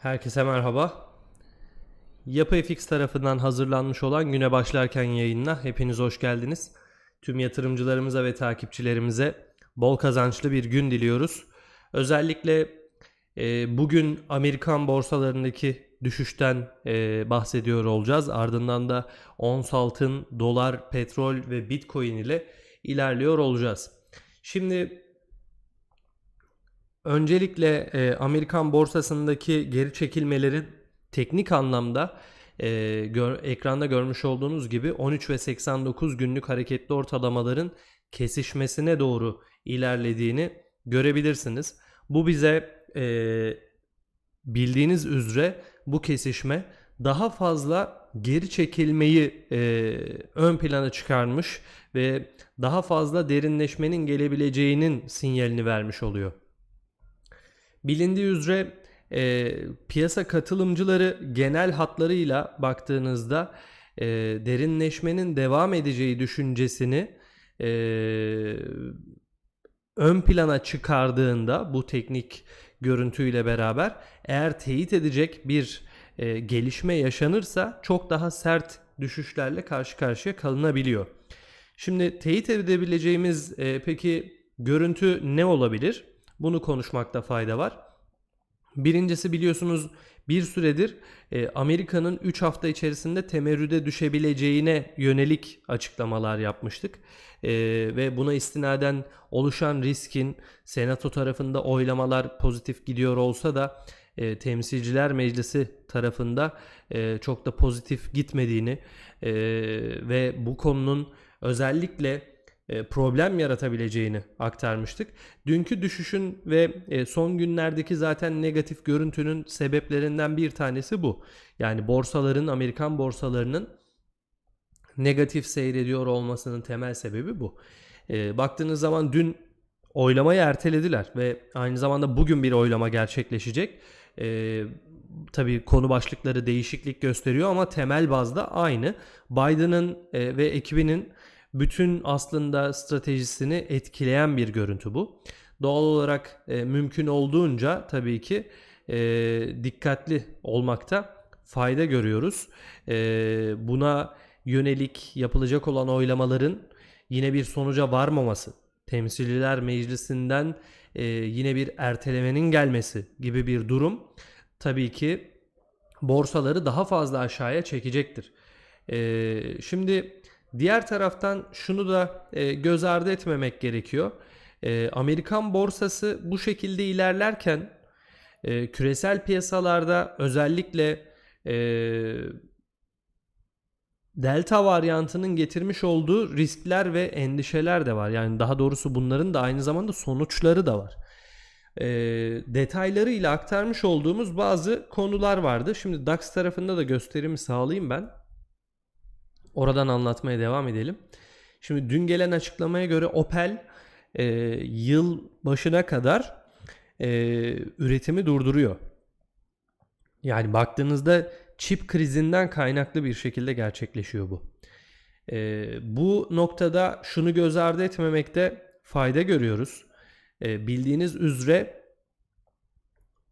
Herkese merhaba. Yapı FX tarafından hazırlanmış olan güne başlarken yayınına hepiniz hoş geldiniz. Tüm yatırımcılarımıza ve takipçilerimize bol kazançlı bir gün diliyoruz. Özellikle e, bugün Amerikan borsalarındaki düşüşten e, bahsediyor olacağız. Ardından da ons altın, dolar, petrol ve bitcoin ile ilerliyor olacağız. Şimdi Öncelikle e, Amerikan borsasındaki geri çekilmelerin teknik anlamda e, gör- ekranda görmüş olduğunuz gibi 13 ve 89 günlük hareketli ortalamaların kesişmesine doğru ilerlediğini görebilirsiniz. Bu bize e, bildiğiniz üzere bu kesişme daha fazla geri çekilmeyi e, ön plana çıkarmış ve daha fazla derinleşmenin gelebileceğinin sinyalini vermiş oluyor. Bilindiği üzere e, piyasa katılımcıları genel hatlarıyla baktığınızda e, derinleşmenin devam edeceği düşüncesini e, ön plana çıkardığında bu teknik görüntüyle beraber eğer teyit edecek bir e, gelişme yaşanırsa çok daha sert düşüşlerle karşı karşıya kalınabiliyor. Şimdi teyit edebileceğimiz e, peki görüntü ne olabilir? Bunu konuşmakta fayda var. Birincisi biliyorsunuz bir süredir e, Amerika'nın 3 hafta içerisinde temerrüde düşebileceğine yönelik açıklamalar yapmıştık. E, ve buna istinaden oluşan riskin senato tarafında oylamalar pozitif gidiyor olsa da e, temsilciler meclisi tarafında e, çok da pozitif gitmediğini e, ve bu konunun özellikle problem yaratabileceğini aktarmıştık. Dünkü düşüşün ve e, son günlerdeki zaten negatif görüntünün sebeplerinden bir tanesi bu. Yani borsaların, Amerikan borsalarının negatif seyrediyor olmasının temel sebebi bu. E, baktığınız zaman dün oylamayı ertelediler ve aynı zamanda bugün bir oylama gerçekleşecek. E, tabii konu başlıkları değişiklik gösteriyor ama temel bazda aynı. Biden'ın e, ve ekibinin bütün aslında stratejisini etkileyen bir görüntü bu. Doğal olarak e, mümkün olduğunca tabii ki e, dikkatli olmakta fayda görüyoruz. E, buna yönelik yapılacak olan oylamaların yine bir sonuca varmaması, temsilciler meclisinden e, yine bir ertelemenin gelmesi gibi bir durum tabii ki borsaları daha fazla aşağıya çekecektir. E, şimdi Diğer taraftan şunu da e, göz ardı etmemek gerekiyor. E, Amerikan borsası bu şekilde ilerlerken e, küresel piyasalarda özellikle e, Delta varyantının getirmiş olduğu riskler ve endişeler de var. Yani daha doğrusu bunların da aynı zamanda sonuçları da var. E, detaylarıyla aktarmış olduğumuz bazı konular vardı. Şimdi DAX tarafında da gösterimi sağlayayım ben. Oradan anlatmaya devam edelim. Şimdi dün gelen açıklamaya göre Opel e, yıl başına kadar e, üretimi durduruyor. Yani baktığınızda çip krizinden kaynaklı bir şekilde gerçekleşiyor bu. E, bu noktada şunu göz ardı etmemekte fayda görüyoruz. E, bildiğiniz üzere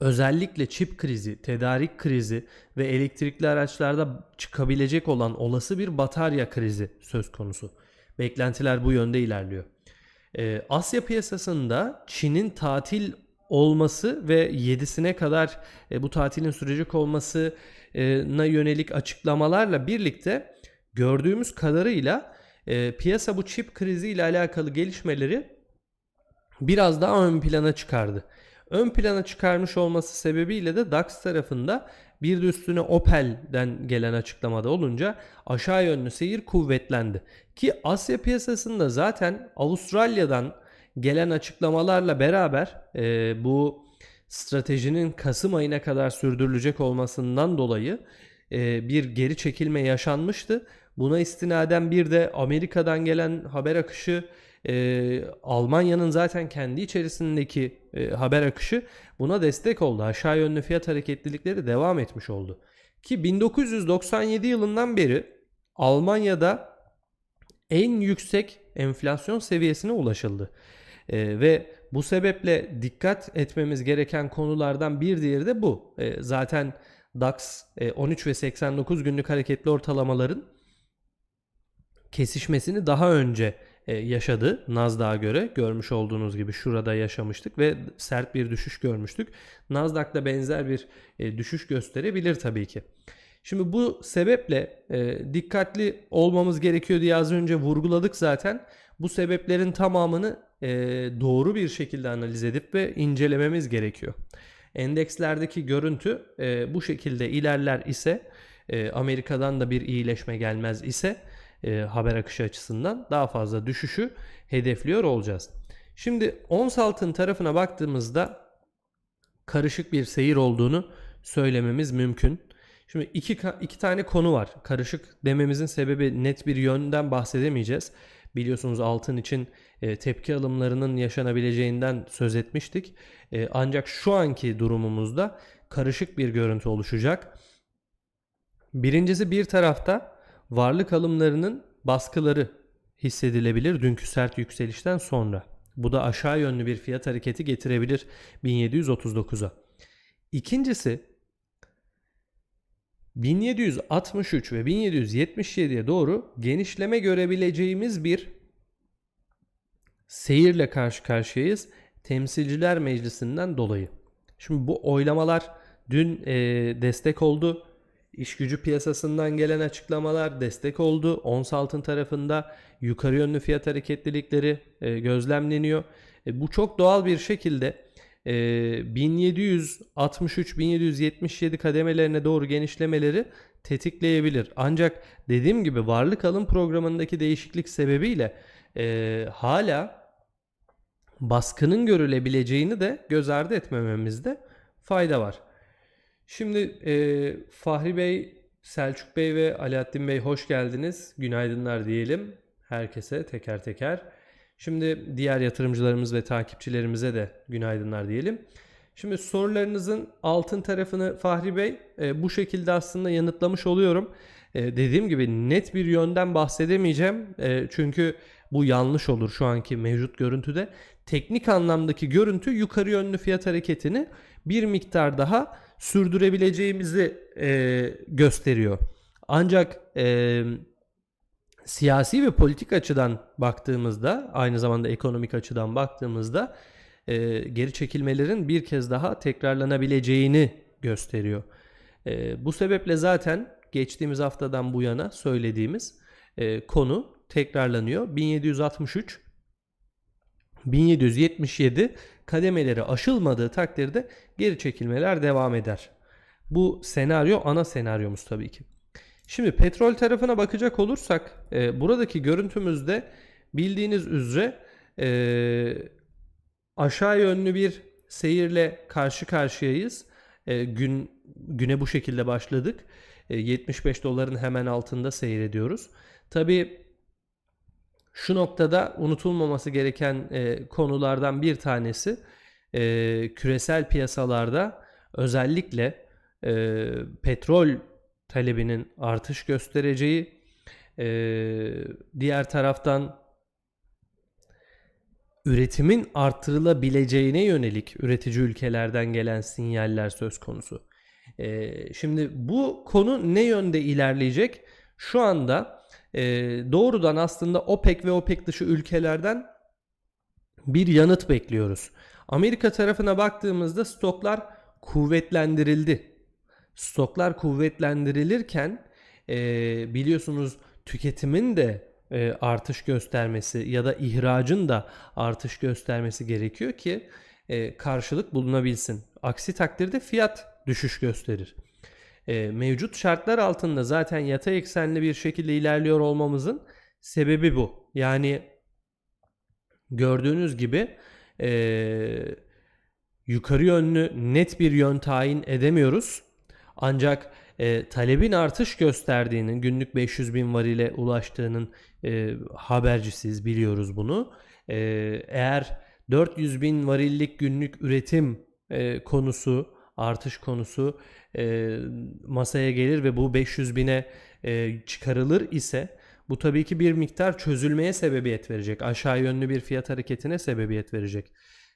özellikle çip krizi, tedarik krizi ve elektrikli araçlarda çıkabilecek olan olası bir batarya krizi söz konusu. Beklentiler bu yönde ilerliyor. Ee, Asya piyasasında Çin'in tatil olması ve 7'sine kadar e, bu tatilin sürecek olmasına yönelik açıklamalarla birlikte gördüğümüz kadarıyla e, piyasa bu çip krizi ile alakalı gelişmeleri biraz daha ön plana çıkardı. Ön plana çıkarmış olması sebebiyle de DAX tarafında bir de üstüne Opel'den gelen açıklamada olunca aşağı yönlü seyir kuvvetlendi. Ki Asya piyasasında zaten Avustralya'dan gelen açıklamalarla beraber e, bu stratejinin Kasım ayına kadar sürdürülecek olmasından dolayı e, bir geri çekilme yaşanmıştı. Buna istinaden bir de Amerika'dan gelen haber akışı e, Almanya'nın zaten kendi içerisindeki e, haber akışı buna destek oldu. Aşağı yönlü fiyat hareketlilikleri devam etmiş oldu. Ki 1997 yılından beri Almanya'da en yüksek enflasyon seviyesine ulaşıldı. E, ve bu sebeple dikkat etmemiz gereken konulardan bir diğeri de bu. E, zaten DAX e, 13 ve 89 günlük hareketli ortalamaların kesişmesini daha önce yaşadı Nasdaq'a göre. Görmüş olduğunuz gibi şurada yaşamıştık ve sert bir düşüş görmüştük. Nasdaq'ta benzer bir e, düşüş gösterebilir tabii ki. Şimdi bu sebeple e, dikkatli olmamız gerekiyor diye az önce vurguladık zaten. Bu sebeplerin tamamını e, doğru bir şekilde analiz edip ve incelememiz gerekiyor. Endekslerdeki görüntü e, bu şekilde ilerler ise e, Amerika'dan da bir iyileşme gelmez ise e, haber akışı açısından daha fazla düşüşü hedefliyor olacağız. Şimdi ons altın tarafına baktığımızda karışık bir seyir olduğunu söylememiz mümkün. Şimdi iki, iki tane konu var. Karışık dememizin sebebi net bir yönden bahsedemeyeceğiz. Biliyorsunuz altın için e, tepki alımlarının yaşanabileceğinden söz etmiştik. E, ancak şu anki durumumuzda karışık bir görüntü oluşacak. Birincisi bir tarafta varlık alımlarının baskıları hissedilebilir dünkü sert yükselişten sonra. Bu da aşağı yönlü bir fiyat hareketi getirebilir 1739'a. İkincisi 1763 ve 1777'ye doğru genişleme görebileceğimiz bir seyirle karşı karşıyayız Temsilciler Meclisi'nden dolayı. Şimdi bu oylamalar dün e, destek oldu. İş gücü piyasasından gelen açıklamalar destek oldu. Ons altın tarafında yukarı yönlü fiyat hareketlilikleri e, gözlemleniyor. E, bu çok doğal bir şekilde e, 1763-1777 kademelerine doğru genişlemeleri tetikleyebilir. Ancak dediğim gibi varlık alım programındaki değişiklik sebebiyle e, hala baskının görülebileceğini de göz ardı etmememizde fayda var. Şimdi e, Fahri Bey, Selçuk Bey ve Alaaddin Bey hoş geldiniz. Günaydınlar diyelim herkese teker teker. Şimdi diğer yatırımcılarımız ve takipçilerimize de günaydınlar diyelim. Şimdi sorularınızın altın tarafını Fahri Bey e, bu şekilde aslında yanıtlamış oluyorum. E, dediğim gibi net bir yönden bahsedemeyeceğim. E, çünkü bu yanlış olur şu anki mevcut görüntüde. Teknik anlamdaki görüntü yukarı yönlü fiyat hareketini bir miktar daha sürdürebileceğimizi e, gösteriyor. Ancak e, siyasi ve politik açıdan baktığımızda aynı zamanda ekonomik açıdan baktığımızda e, geri çekilmelerin bir kez daha tekrarlanabileceğini gösteriyor. E, bu sebeple zaten geçtiğimiz haftadan bu yana söylediğimiz e, konu tekrarlanıyor. 1763 1777 kademeleri aşılmadığı takdirde geri çekilmeler devam eder. Bu senaryo ana senaryomuz tabii ki. Şimdi petrol tarafına bakacak olursak e, buradaki görüntümüzde bildiğiniz üzere e, aşağı yönlü bir seyirle karşı karşıyayız. E, gün güne bu şekilde başladık. E, 75 doların hemen altında seyrediyoruz. Tabii şu noktada unutulmaması gereken e, konulardan bir tanesi e, küresel piyasalarda özellikle e, petrol talebinin artış göstereceği, e, diğer taraftan üretimin artırılabileceğine yönelik üretici ülkelerden gelen sinyaller söz konusu. E, şimdi bu konu ne yönde ilerleyecek? Şu anda e, doğrudan aslında OPEC ve OPEC dışı ülkelerden bir yanıt bekliyoruz. Amerika tarafına baktığımızda stoklar kuvvetlendirildi. Stoklar kuvvetlendirilirken e, biliyorsunuz tüketimin de e, artış göstermesi ya da ihracın da artış göstermesi gerekiyor ki e, karşılık bulunabilsin. Aksi takdirde fiyat düşüş gösterir. E, mevcut şartlar altında zaten yatay eksenli bir şekilde ilerliyor olmamızın sebebi bu. Yani gördüğünüz gibi e, yukarı yönlü net bir yön tayin edemiyoruz. Ancak e, talebin artış gösterdiğinin günlük 500 bin varile ulaştığının e, habercisiyiz biliyoruz bunu. E, eğer 400 bin varillik günlük üretim e, konusu artış konusu e, masaya gelir ve bu 500 bine e, çıkarılır ise bu tabii ki bir miktar çözülmeye sebebiyet verecek. Aşağı yönlü bir fiyat hareketine sebebiyet verecek.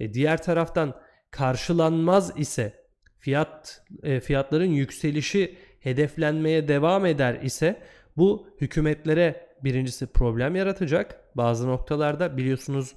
E, diğer taraftan karşılanmaz ise fiyat e, fiyatların yükselişi hedeflenmeye devam eder ise bu hükümetlere birincisi problem yaratacak. Bazı noktalarda biliyorsunuz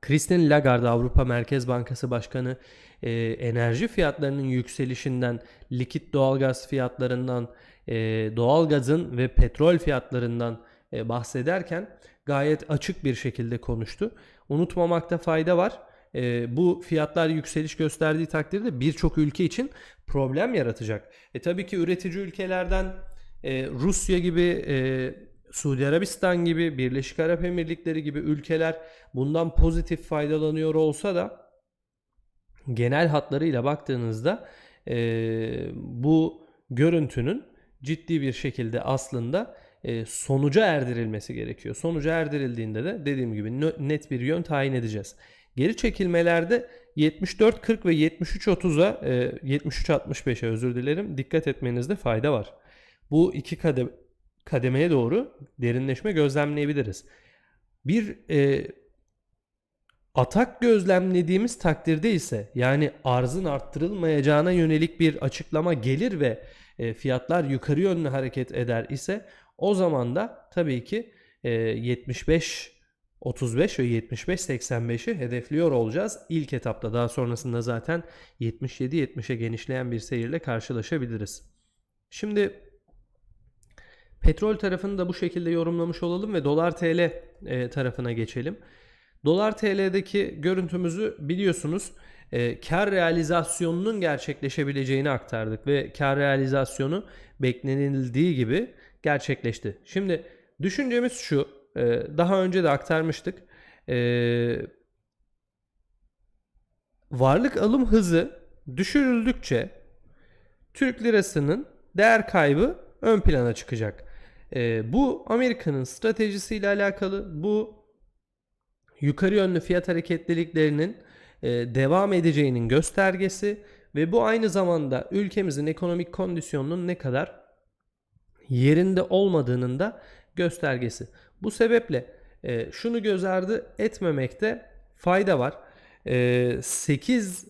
Christine Lagarde Avrupa Merkez Bankası Başkanı e, enerji fiyatlarının yükselişinden, likit doğalgaz fiyatlarından, e, doğalgazın ve petrol fiyatlarından e, bahsederken gayet açık bir şekilde konuştu. Unutmamakta fayda var. E, bu fiyatlar yükseliş gösterdiği takdirde birçok ülke için problem yaratacak. E tabii ki üretici ülkelerden e, Rusya gibi, e, Suudi Arabistan gibi, Birleşik Arap Emirlikleri gibi ülkeler bundan pozitif faydalanıyor olsa da genel hatlarıyla baktığınızda e, bu görüntünün ciddi bir şekilde aslında e, sonuca erdirilmesi gerekiyor. Sonuca erdirildiğinde de dediğim gibi net bir yön tayin edeceğiz. Geri çekilmelerde 74-40 ve 73-30'a e, 73-65'e özür dilerim dikkat etmenizde fayda var. Bu iki kade- kademeye doğru derinleşme gözlemleyebiliriz. Bir e, atak gözlemlediğimiz takdirde ise yani arzın arttırılmayacağına yönelik bir açıklama gelir ve e, fiyatlar yukarı yönlü hareket eder ise o zaman da tabii ki e, 75 35 ve 75-85'i hedefliyor olacağız. İlk etapta daha sonrasında zaten 77-70'e genişleyen bir seyirle karşılaşabiliriz. Şimdi petrol tarafını da bu şekilde yorumlamış olalım ve dolar TL e, tarafına geçelim. Dolar TL'deki görüntümüzü biliyorsunuz e, kar realizasyonunun gerçekleşebileceğini aktardık ve kar realizasyonu beklenildiği gibi gerçekleşti. Şimdi düşüncemiz şu, e, daha önce de aktarmıştık. E, varlık alım hızı düşürüldükçe Türk lirasının değer kaybı ön plana çıkacak. E, bu Amerika'nın stratejisiyle alakalı. Bu yukarı yönlü fiyat hareketliliklerinin e, devam edeceğinin göstergesi ve bu aynı zamanda ülkemizin ekonomik kondisyonunun ne kadar yerinde olmadığının da göstergesi. Bu sebeple e, şunu göz ardı etmemekte fayda var. E, 8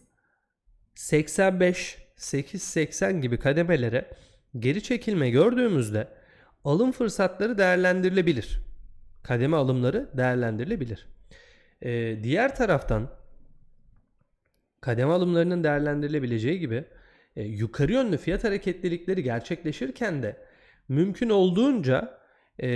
85 8.80 gibi kademelere geri çekilme gördüğümüzde alım fırsatları değerlendirilebilir. Kademe alımları değerlendirilebilir. Ee, diğer taraftan kademe alımlarının değerlendirilebileceği gibi e, yukarı yönlü fiyat hareketlilikleri gerçekleşirken de mümkün olduğunca e,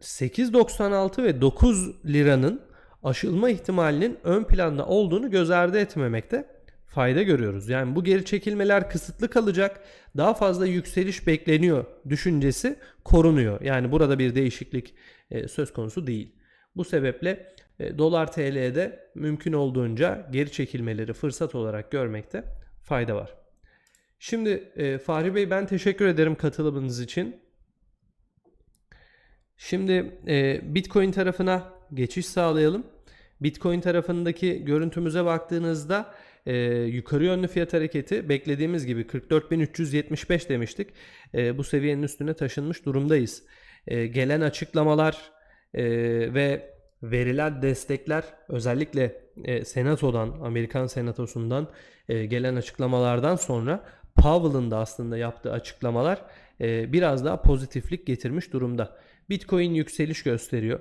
8.96 ve 9 liranın aşılma ihtimalinin ön planda olduğunu göz ardı etmemekte fayda görüyoruz. Yani bu geri çekilmeler kısıtlı kalacak. Daha fazla yükseliş bekleniyor düşüncesi korunuyor. Yani burada bir değişiklik e, söz konusu değil. Bu sebeple e, dolar TL'de mümkün olduğunca geri çekilmeleri fırsat olarak görmekte fayda var. Şimdi e, Fahri Bey ben teşekkür ederim katılımınız için. Şimdi Bitcoin tarafına geçiş sağlayalım. Bitcoin tarafındaki görüntümüze baktığınızda e, yukarı yönlü fiyat hareketi beklediğimiz gibi 44.375 demiştik. E, bu seviyenin üstüne taşınmış durumdayız. E, gelen açıklamalar e, ve verilen destekler özellikle e, Senato'dan, Amerikan Senatosu'ndan e, gelen açıklamalardan sonra Powell'ın da aslında yaptığı açıklamalar e, biraz daha pozitiflik getirmiş durumda. Bitcoin yükseliş gösteriyor.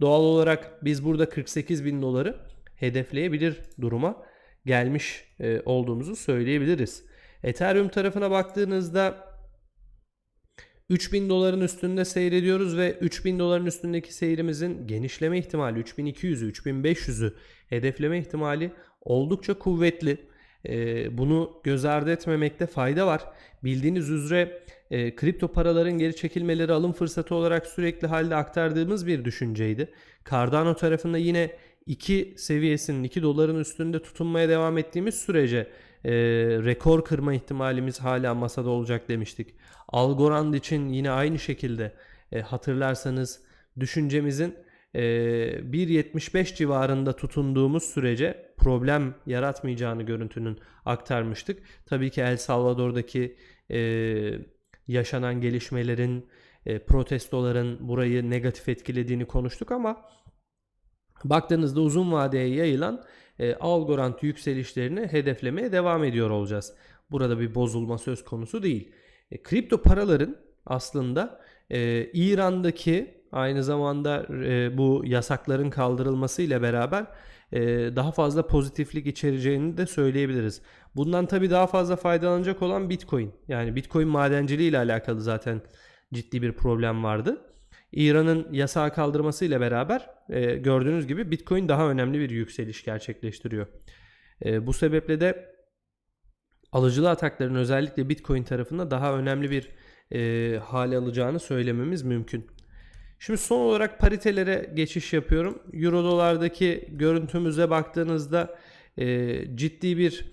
Doğal olarak biz burada 48 bin doları hedefleyebilir duruma gelmiş e, olduğumuzu söyleyebiliriz. Ethereum tarafına baktığınızda 3000 doların üstünde seyrediyoruz ve 3000 doların üstündeki seyrimizin genişleme ihtimali 3200'ü 3500'ü hedefleme ihtimali oldukça kuvvetli. E, bunu göz ardı etmemekte fayda var. Bildiğiniz üzere e, kripto paraların geri çekilmeleri alım fırsatı olarak sürekli halde aktardığımız bir düşünceydi. Cardano tarafında yine 2 seviyesinin 2 doların üstünde tutunmaya devam ettiğimiz sürece e, rekor kırma ihtimalimiz hala masada olacak demiştik. Algorand için yine aynı şekilde e, hatırlarsanız düşüncemizin e, 1.75 civarında tutunduğumuz sürece problem yaratmayacağını görüntünün aktarmıştık. Tabii ki El Salvador'daki e, yaşanan gelişmelerin, e, protestoların burayı negatif etkilediğini konuştuk ama baktığınızda uzun vadeye yayılan e, Algorand yükselişlerini hedeflemeye devam ediyor olacağız. Burada bir bozulma söz konusu değil. E, kripto paraların aslında e, İran'daki aynı zamanda e, bu yasakların kaldırılması ile beraber e, daha fazla pozitiflik içereceğini de söyleyebiliriz. Bundan tabii daha fazla faydalanacak olan Bitcoin. Yani Bitcoin madenciliği ile alakalı zaten ciddi bir problem vardı. İran'ın yasağı kaldırması ile beraber e, gördüğünüz gibi Bitcoin daha önemli bir yükseliş gerçekleştiriyor. E, bu sebeple de alıcılı atakların özellikle Bitcoin tarafında daha önemli bir e, hale alacağını söylememiz mümkün. Şimdi son olarak paritelere geçiş yapıyorum. Euro dolardaki görüntümüze baktığınızda e, ciddi bir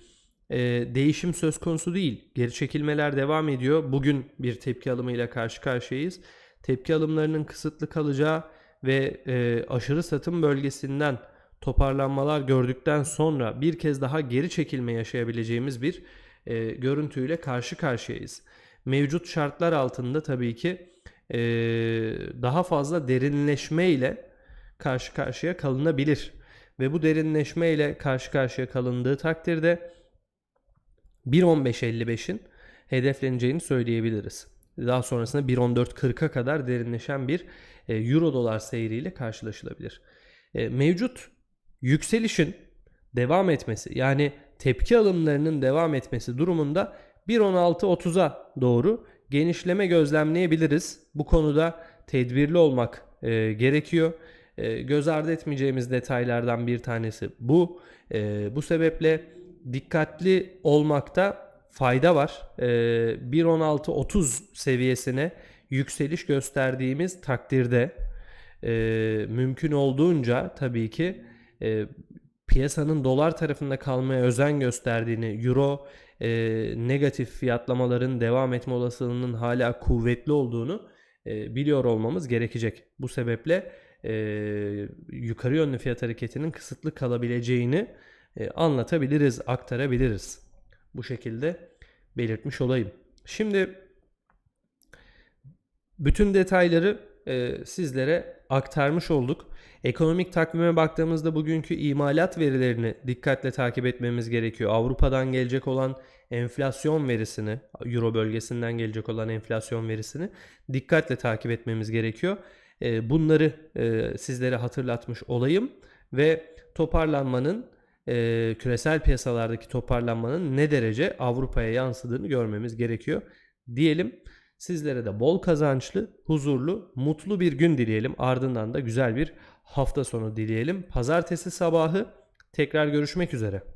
e, değişim söz konusu değil. Geri çekilmeler devam ediyor. Bugün bir tepki alımıyla karşı karşıyayız. Tepki alımlarının kısıtlı kalacağı ve e, aşırı satım bölgesinden toparlanmalar gördükten sonra bir kez daha geri çekilme yaşayabileceğimiz bir e, görüntüyle karşı karşıyayız. Mevcut şartlar altında tabii ki e, daha fazla derinleşme ile karşı karşıya kalınabilir. Ve bu derinleşme ile karşı karşıya kalındığı takdirde 1.15.55'in hedefleneceğini söyleyebiliriz. Daha sonrasında 1.14.40'a kadar derinleşen bir e, euro dolar seyriyle karşılaşılabilir. E, mevcut yükselişin devam etmesi yani tepki alımlarının devam etmesi durumunda 1.16.30'a doğru genişleme gözlemleyebiliriz. Bu konuda tedbirli olmak e, gerekiyor. Göz ardı etmeyeceğimiz detaylardan bir tanesi bu. Bu sebeple dikkatli olmakta fayda var. E, 1.16.30 seviyesine yükseliş gösterdiğimiz takdirde e, mümkün olduğunca tabii ki e, piyasanın dolar tarafında kalmaya özen gösterdiğini, euro e, negatif fiyatlamaların devam etme olasılığının hala kuvvetli olduğunu e, biliyor olmamız gerekecek. Bu sebeple e, yukarı yönlü fiyat hareketinin kısıtlı kalabileceğini e, anlatabiliriz, aktarabiliriz. Bu şekilde belirtmiş olayım. Şimdi bütün detayları e, sizlere aktarmış olduk. Ekonomik takvime baktığımızda bugünkü imalat verilerini dikkatle takip etmemiz gerekiyor. Avrupa'dan gelecek olan enflasyon verisini, Euro bölgesinden gelecek olan enflasyon verisini dikkatle takip etmemiz gerekiyor. E, bunları e, sizlere hatırlatmış olayım ve toparlanmanın e, küresel piyasalardaki toparlanmanın ne derece Avrupa'ya yansıdığını görmemiz gerekiyor diyelim. Sizlere de bol kazançlı, huzurlu, mutlu bir gün dileyelim. Ardından da güzel bir hafta sonu dileyelim. Pazartesi sabahı tekrar görüşmek üzere.